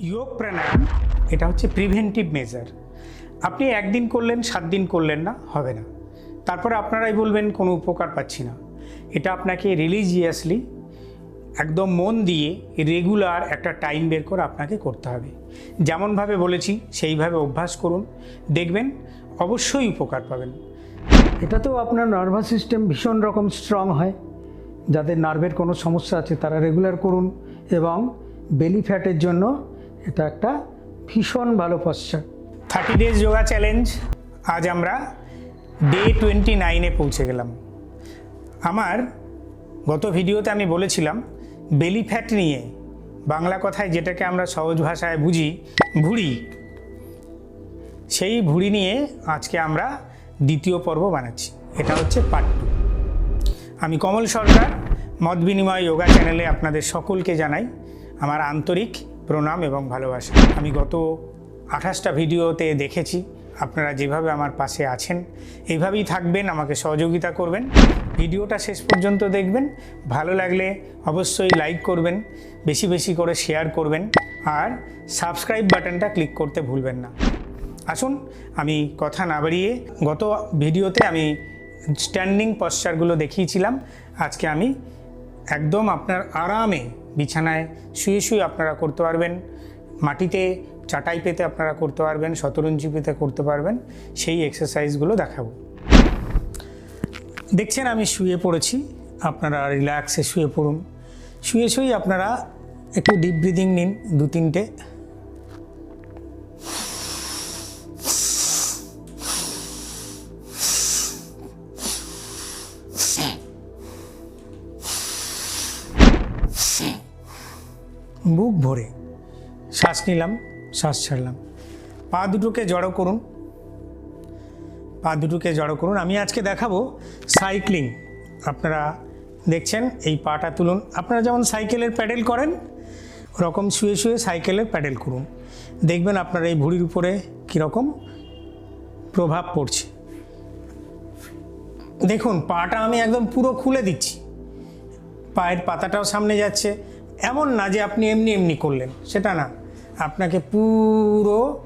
যোগ প্রাণায়াম এটা হচ্ছে প্রিভেন্টিভ মেজার আপনি একদিন করলেন, সাত দিন করলেন না, হবে না। তারপরে আপনারাই বলবেন, কোনো উপকার পাচ্ছি না। এটা আপনাকে রিলিজিয়াসলি একদম মন দিয়ে রেগুলার একটা টাইম বের করে আপনাকে করতে হবে। যেমনভাবে বলেছি, সেইভাবে অভ্যাস করুন। দেখবেন, অবশ্যই উপকার পাবেন। এটাতেও আপনার নার্ভাস সিস্টেম ভীষণ রকম স্ট্রং হয়। যাদের নার্ভের কোনো সমস্যা আছে, তারা রেগুলার করুন এবং বেলি ফ্যাটের জন্য এটা একটা ভীষণ ভালো পশ্চাৎ থার্টি ডেজ যোগা চ্যালেঞ্জ আজ আমরা ডে টোয়েন্টি নাইনে পৌঁছে গেলাম। আমার গত ভিডিওতে আমি বলেছিলাম বেলি ফ্যাট নিয়ে বাংলা কথায় যেটাকে আমরা সহজ ভাষায় বুঝি, ভুড়ি। সেই ভুড়ি নিয়ে আজকে আমরা দ্বিতীয় পর্ব বানাচ্ছি। এটা হচ্ছে পার্ট টু আমি কমল সরকার, মত বিনিময় যোগা চ্যানেলে আপনাদের সকলকে জানাই আমার আন্তরিক প্রণাম এবং ভালোবাসা। আমি গত আঠাশটা ভিডিওতে দেখেছি, আপনারা যেভাবে আমার পাশে আছেন, এইভাবেই থাকবেন, আমাকে সহযোগিতা করবেন। ভিডিওটা শেষ পর্যন্ত দেখবেন, ভালো লাগলে অবশ্যই লাইক করবেন, বেশি বেশি করে শেয়ার করবেন, আর সাবস্ক্রাইব বাটনটা ক্লিক করতে ভুলবেন না। আসুন, আমি কথা না বাড়িয়ে গত ভিডিওতে আমি স্ট্যান্ডিং পশ্চারগুলো দেখিয়েছিলাম। আজকে আমি একদম আপনার আরামে বিছানায় শুয়ে শুয়ে আপনারা করতে পারবেন, মাটিতে চাটাই পেতে আপনারা করতে পারবেন, শতরঞ্জি পেতে করতে পারবেন, সেই এক্সারসাইজগুলো দেখাবো। দেখছেন আমি শুয়ে পড়েছি, আপনারা রিল্যাক্সে শুয়ে পড়ুন। শুয়ে শুয়ে আপনারা একটু ডিপ ব্রিদিং নিন, দু তিনটে। বুক ভরে। শ্বাস নিলাম, শ্বাস ছাড়লাম। পা দুটোকে জড়ো করুন। পা দুটোকে জড়ো করুন। আমি আজকে দেখাবো সাইক্লিং। আপনারা দেখছেন, এই পাটা তুলুন। আপনারা যেমন সাইকেলের প্যাডেল করেন, ওরকম শুয়ে শুয়ে সাইকেলের প্যাডেল করুন। দেখবেন আপনার এই ভুঁড়ির উপরে কীরকম প্রভাব পড়ছে। দেখুন, পাটা আমি একদম পুরো খুলে দিচ্ছি। পায়ের পাতাটাও সামনে যাচ্ছে। এমন না যে আপনি এমনি এমনি করলেন, সেটা না। আপনাকে পুরো,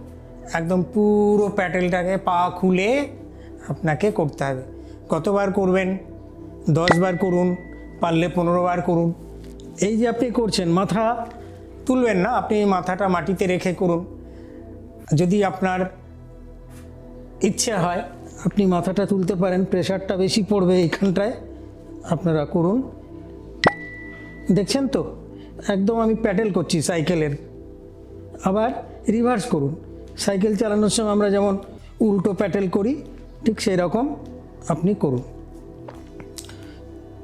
একদম পুরো প্যাটেলটাকে পা খুলে আপনাকে করতে হবে। কতবার করবেন? দশবার করুন, পারলে পনেরো বার করুন। এই যে আপনি করছেন, মাথা তুলবেন না, আপনি মাথাটা মাটিতে রেখে করুন। যদি আপনার ইচ্ছে হয়, আপনি মাথাটা তুলতে পারেন, প্রেশারটা বেশি পড়বে এইখানটায়, আপনারা করুন। দেখছেন তো? একদম আমি প্যাডেল করছি সাইকেলের। আবার রিভার্স করুন। সাইকেল চালানোর সময় আমরা যেমন উল্টো প্যাডেল করি, ঠিক সেই রকম আপনি করুন।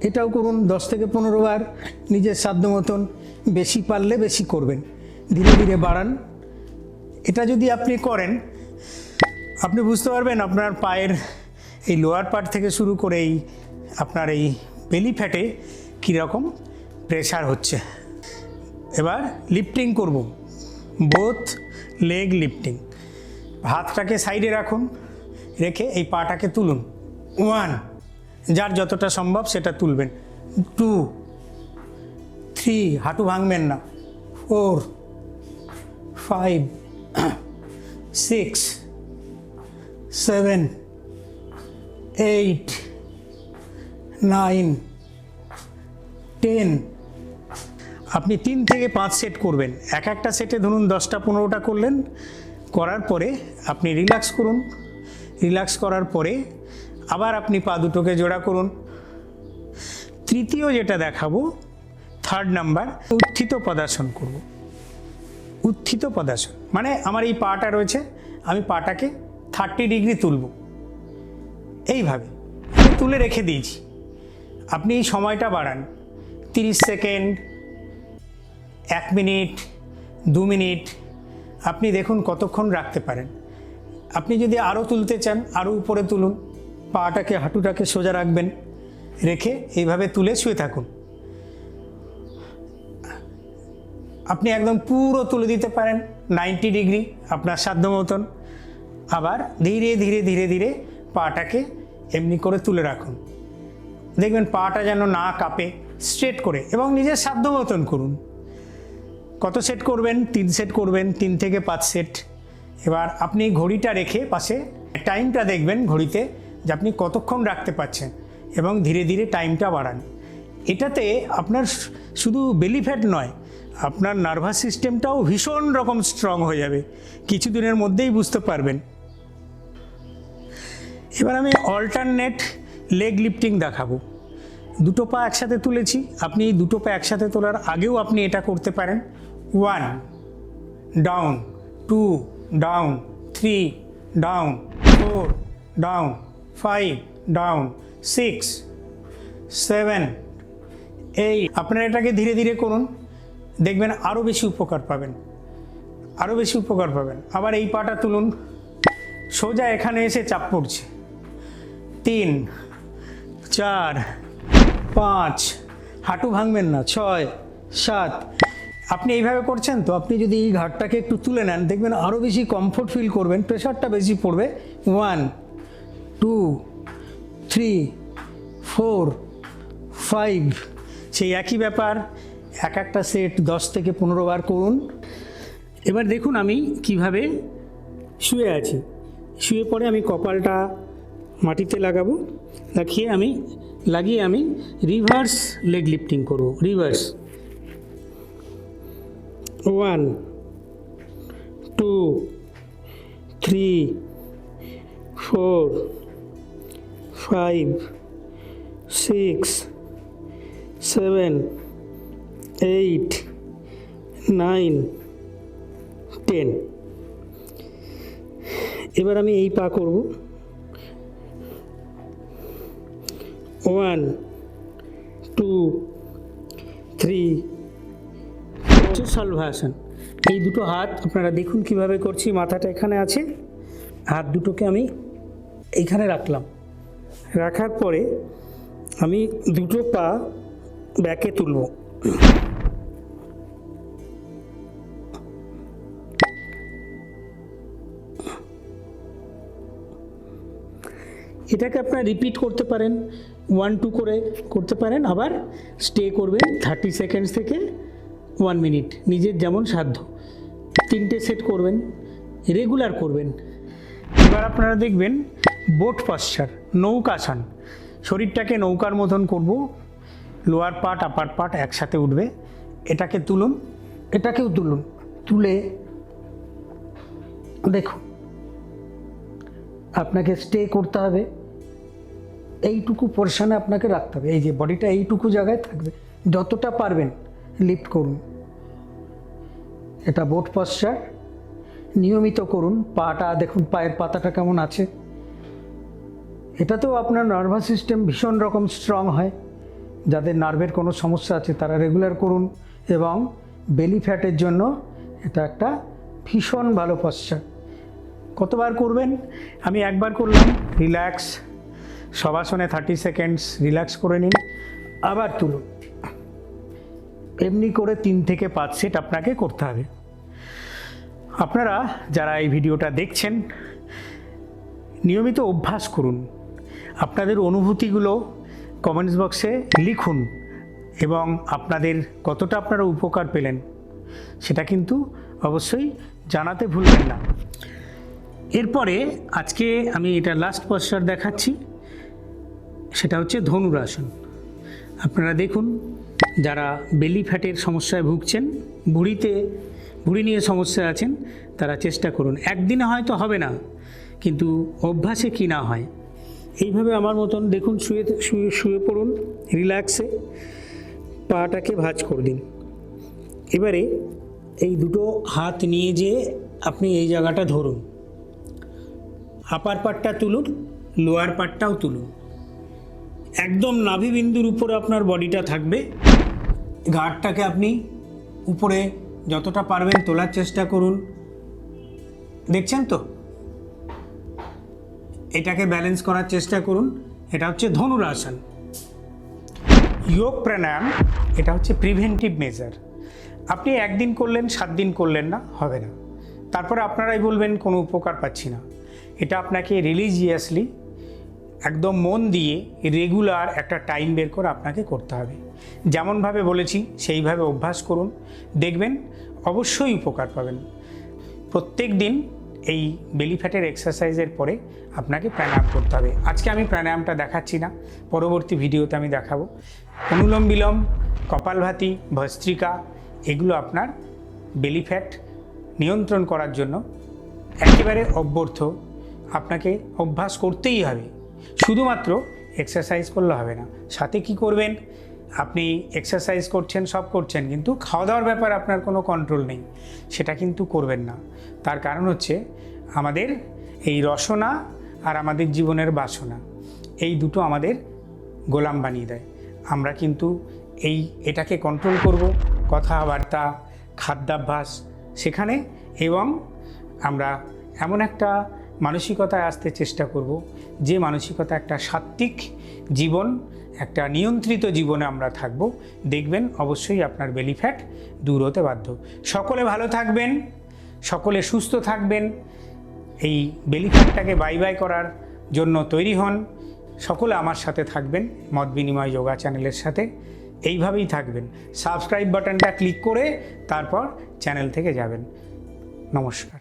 এটাও করুন, দশ থেকে পনেরো বার নিজের সাধ্য মতন বেশি পারলে বেশি করবেন। ধীরে ধীরে বাড়ান। এটা যদি আপনি করেন, আপনি বুঝতে পারবেন আপনার পায়ের এই লোয়ার পার্ট থেকে শুরু করে এই আপনার এই বেলি ফ্যাটে কীরকম প্রেশার হচ্ছে। এবার লিফটিং করব। বোথ লেগ লিফটিং হাতটাকে সাইডে রাখুন, রেখে এই পাটাকে তুলুন। ওয়ান যার যতটা সম্ভব সেটা তুলবেন। টু থ্রি হাঁটু ভাঙবেন না। Four five six seven eight nine ten আপনি তিন থেকে পাঁচ সেট করবেন। এক একটা সেটে ধরুন দশটা পনেরোটা করলেন, করার পরে আপনি রিল্যাক্স করুন। রিল্যাক্স করার পরে আবার আপনি পা দুটোকে জোড়া করুন। তৃতীয় যেটা দেখাবো থার্ড নাম্বার উত্থিত পদাসন করব। উত্থিত পদাসন মানে আমার এই পাটা রয়েছে, আমি পাটাকে থার্টি ডিগ্রি তুলব। এইভাবে তুলে রেখে দিয়েছি। আপনি এই সময়টা বাড়ান, তিরিশ সেকেন্ড এক মিনিট, দু মিনিট, আপনি দেখুন কতক্ষণ রাখতে পারেন। আপনি যদি আরও তুলতে চান আরও উপরে তুলুন, পাটাকে, হাঁটুটাকে সোজা রাখবেন, রেখে এইভাবে তুলে শুয়ে থাকুন। আপনি একদম পুরো তুলে দিতে পারেন, নাইনটি ডিগ্রি আপনার সাধ্য মতন। আবার ধীরে ধীরে ধীরে ধীরে পাটাকে এমনি করে তুলে রাখুন। দেখবেন পাটা যেন না কাঁপে, স্ট্রেট করে এবং নিজের সাধ্য মতন করুন। কত সেট করবেন? তিন সেট করবেন, তিন থেকে পাঁচ সেট। এবার আপনি ঘড়িটা রেখে পাশে টাইমটা দেখবেন ঘড়িতে যে আপনি কতক্ষণ রাখতে পারছেন এবং ধীরে ধীরে টাইমটা বাড়ান। এটাতে আপনার শুধু বেলি ফ্যাট নয়, আপনার নার্ভাস সিস্টেমটাও ভীষণ রকম স্ট্রং হয়ে যাবে। কিছুদিনের মধ্যেই বুঝতে পারবেন। এবার আমি অল্টারনেট লেগ লিফটিং দেখাবো। দুটো পা একসাথে তুলেছি, আপনি দুটো পা একসাথে তোলার আগেও আপনি এটা করতে পারেন। One down two down three down four down five down six seven এই আপনারা এটাকে ধীরে ধীরে করুন, দেখবেন আরও বেশি উপকার পাবেন আরও বেশি উপকার পাবেন। আবার এই পাটা তুলুন, সোজা এখানে এসে চাপ পড়ছে। তিন, চার, পাঁচ, হাঁটু ভাঙবেন না, ছয়, সাত আপনি এইভাবে করছেন তো আপনি যদি এই ঘাটটাকে একটু তুলে নেন, দেখবেন আরও বেশি কমফোর্ট ফিল করবেন প্রেশারটা বেশি পড়বে। One two three four five সেই একই ব্যাপার, এক একটা সেট দশ থেকে পনেরো বার করুন। এবার দেখুন আমি কীভাবে শুয়ে আছি। শুয়ে পরে আমি কপালটা মাটিতে লাগাবো লাগিয়ে আমি লাগিয়ে আমি রিভার্স লেগ লিফটিং করব reverse one two three four five six seven eight nine ten এবার আমি এই পা করব। ওয়ান টু থ্রি সলভাসন এই দুটো হাত আপনারা দেখুন কীভাবে করছি, মাথাটা এখানে আছে। হাত দুটোকে আমি এইখানে রাখলাম। রাখার পরে আমি দুটো পা ব্যাকে তুলব। এটাকে আপনারা রিপিট করতে পারেন। ওয়ান টু করে করতে পারেন। আবার স্টে করবেন। থার্টি সেকেন্ডস থেকে ওয়ান মিনিট, নিজের যেমন সাধ্য। তিনটে সেট করবেন রেগুলার করবেন। এবার আপনারা দেখবেন বোট পশ্চার নৌকাসন শরীরটাকে নৌকার মতন করব লোয়ার পার্ট আপার পার্ট একসাথে উঠবে। এটাকে তুলুন, এটাকেও তুলুন। তুলে, দেখুন। আপনাকে স্টে করতে হবে। এইটুকু পোর্শনে আপনাকে রাখতে হবে। এই যে বডিটা এইটুকু জায়গায় থাকবে। যতটা পারবেন লিফট করুন। এটা বোট পশ্চার। নিয়মিত করুন, পাটা, দেখুন পায়ের পাতাটা কেমন আছে। এটাতেও আপনার নার্ভাস সিস্টেম ভীষণ রকম স্ট্রং হয়। যাদের নার্ভের কোনো সমস্যা আছে, তারা রেগুলার করুন এবং বেলি ফ্যাটের জন্য এটা একটা ভীষণ ভালো পশ্চার। কতবার করবেন? আমি একবার করলাম। রিল্যাক্স। সবাসনে থার্টি সেকেন্ডস রিল্যাক্স করে নিন। আবার তুলুন। এমনি করে তিন থেকে পাঁচ সেট আপনাকে করতে হবে। আপনারা যারা এই ভিডিওটা দেখছেন, নিয়মিত অভ্যাস করুন। আপনাদের অনুভূতিগুলো কমেন্টস বক্সে লিখুন এবং আপনাদের কতটা আপনারা উপকার পেলেন, সেটা কিন্তু অবশ্যই জানাতে ভুলবেন না। এরপরে আজকে আমি এটা লাস্ট পশ্চার দেখাচ্ছি, সেটা হচ্ছে ধনুরাসন আপনারা দেখুন যারা বেলি ফ্যাটের সমস্যায় ভুগছেন ভুঁড়িতে ভুঁড়ি নিয়ে সমস্যা আছেন, তারা চেষ্টা করুন। একদিনে হয়তো হবে না, কিন্তু অভ্যাসে কি না হয়? এইভাবে আমার মতন দেখুন, শুয়ে শুয়ে শুয়ে পড়ুন রিল্যাক্সে পাটাকে ভাঁজ করে দিন। এবারে এই দুটো হাত নিয়ে যেয়ে আপনি এই জায়গাটা ধরুন। আপার পাটটা তুলুন লোয়ার পাটটাও তুলুন। একদম নাভিবিন্দুর উপরে আপনার বডিটা থাকবে। ঘাটটাকে আপনি উপরে যতটা পারবেন তোলার চেষ্টা করুন। দেখছেন তো? এটাকে ব্যালেন্স করার চেষ্টা করুন। এটা হচ্ছে ধনুরাসন। যোগ প্রাণায়াম এটা হচ্ছে প্রিভেন্টিভ মেজার আপনি একদিন করলেন, সাত দিন করলেন না, হবে না। তারপরে আপনারাই বলবেন, কোনো উপকার পাচ্ছি না। এটা আপনাকে রিলিজিয়াসলি একদম মন দিয়ে রেগুলার একটা টাইম বের করে আপনাকে করতে হবে। যেমনভাবে বলেছি, সেইভাবে অভ্যাস করুন। দেখবেন, অবশ্যই উপকার পাবেন। প্রত্যেক দিন এই বেলি ফ্যাটের এক্সারসাইজের পরে আপনাকে প্রাণায়াম করতে হবে। আজকে আমি প্রাণায়ামটা দেখাচ্ছি না, পরবর্তী ভিডিওতে আমি দেখাবো। অনুলোম বিলোম কপালভাতি ভস্ত্রিকা, এগুলো আপনার বেলি ফ্যাট নিয়ন্ত্রণ করার জন্য একেবারে অভ্যর্থ আপনাকে অভ্যাস করতেই হবে। শুধুমাত্র এক্সারসাইজ করলে হবে না। সাথে কি করবেন? আপনি এক্সারসাইজ করছেন, সব করছেন, কিন্তু খাওয়া দাওয়ার ব্যাপার আপনার কোনো কন্ট্রোল নেই। সেটা কিন্তু করবেন না। তার কারণ হচ্ছে আমাদের এই রসনা আর আমাদের জীবনের বাসনা, এই দুটো আমাদের গোলাম বানিয়ে দেয়। আমরা কিন্তু এই এটাকে কন্ট্রোল করব, কথাবার্তা, খাদ্যাভ্যাস, সেখানে এবং আমরা এমন একটা মানসিকতায় আসতে চেষ্টা করব। যে মানসিকতা একটা সাত্ত্বিক জীবন, একটা নিয়ন্ত্রিত জীবনে আমরা থাকব, দেখবেন অবশ্যই আপনার বেলি ফ্যাট দূর হতে বাধ্য। সকলে ভালো থাকবেন, সকলে সুস্থ থাকবেন, এই বেলি ফ্যাটটাকে বাই বাই করার জন্য তৈরি হন, সকলে আমার সাথে থাকবেন, মত বিনিময় যোগা চ্যানেলের সাথে, এইভাবেই থাকবেন। সাবস্ক্রাইব বাটনটা ক্লিক করে তারপর চ্যানেল থেকে যাবেন। নমস্কার।